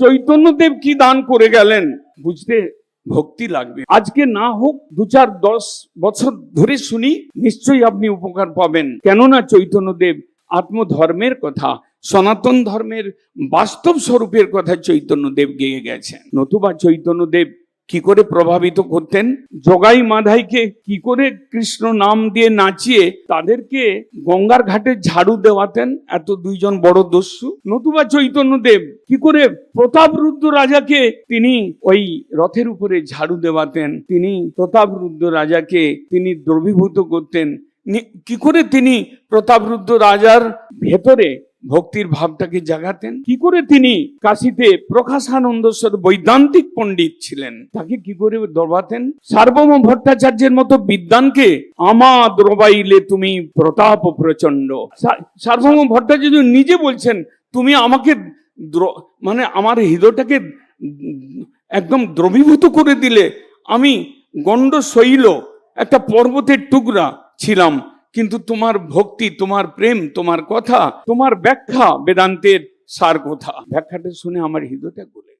চৈতন্যদেব কি দান করে গেলেন? বুঝতে ভক্তি লাগবে। আজকে না হোক দু চার দশ বছর ধরে শুনি, নিশ্চয়ই আপনি উপকার পাবেন। কেননা চৈতন্যদেব আত্মধর্মের কথা, সনাতন ধর্মের বাস্তব স্বরূপের কথা চৈতন্যদেব গেয়ে গেছেন। নতুবা চৈতন্যদেব কি করে প্রভাবিত করতেন? জগাই মাধাইকে কি করে কৃষ্ণ নাম দিয়ে নাচিয়ে তাদেরকে গঙ্গার ঘাটে ঝাড়ু দেওয়াতেন? এত দুইজন বড় দস্যু। নতুবা চৈতন্যদেব কি করে প্রতাপরুদ্র রাজাকে তিনি ওই রথের উপরে ঝাড়ু দেওয়াতেন? তিনি প্রতাপরুদ্র রাজাকে তিনি দ্রবীভূত করতেন। কি করে তিনি প্রতাপরুদ্র রাজার ভেতরে ভক্তির ভাবটাকে জাগাতেন। কি করে তিনি কাশীতে প্রকাশানন্দস্বর বৈদান্তিক পণ্ডিত ছিলেন? তাকে কি করে দরবাতেন সার্বভৌম ভট্টাচার্যের মতো বিদ্বানকে আমা দ্রবাইলে তুমি প্রতাপ প্রচণ্ড সার্বভৌম ভট্টাচার্য নিজে বলছেন, তুমি আমাকে মানে আমার হৃদয়টাকে একদম দ্রবীভূত করে দিলে, আমি গণ্ড শৈল একটা পর্বতের টুকরা ছিলাম। কিন্তু তোমার ভক্তি, তোমার প্রেম, তোমার কথা, তোমার ব্যাখ্যা বেদান্তের সার কথা? ব্যাখ্যাটা শুনে আমার হৃদয়টা গলে